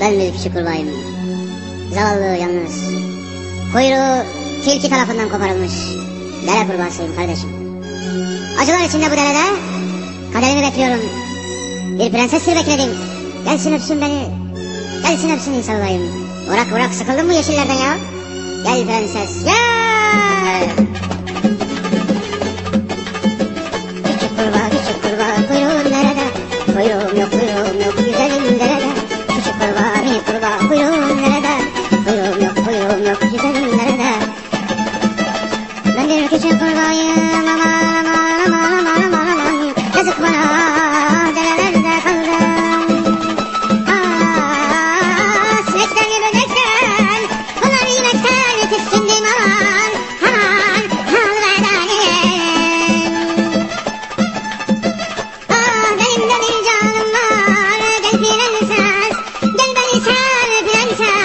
Ben bir küçük kurbağayım. Zavallı yalnız. Kuyruğu tilki tarafından koparılmış. Dere kurbağasıyım kardeşim. Acılar içinde bu derede. Kaderimi bekliyorum. Bir prensestir bekledim. Gelsin öpsün beni. Gelsin öpsün sarılayım. Uğrak uğrak sıkıldın mı yeşillerden ya? Gel prenses gel. Küçük kurbağa küçük kurbağa kuyruğun nerede? Kuyruğum yok kuyruğum yok kurbağayım aman aman aman aman aman Yazık bana derelerde kaldım Aa, sinekten böcekten Bunlar yemekten tiskindim aman Aman alıverdanim Ah benim de canım var Gel prenses Gel beni sev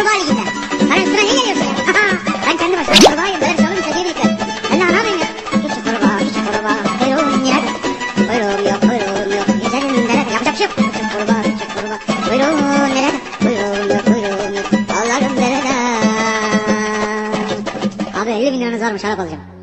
kurbağa liginde Sen üstüne niye geliyorsun ya Ben kendi başıma kurbağayım böyle bir şey olur mu sevgili birlikte Ben de anlamayayım ya Küçük kurbağa küçük kurbağa kuyruğun nerede Kuyruğum yok kuyruğum yok. Güzelim nerede? Yapacak şey yok. Küçük kurbağa küçük kurbağa kuyruğun nerede? Kuyruğum yok kuyruğum yok. Allah'ım nerede? Abi 50 bin liranız varmış harap alacağım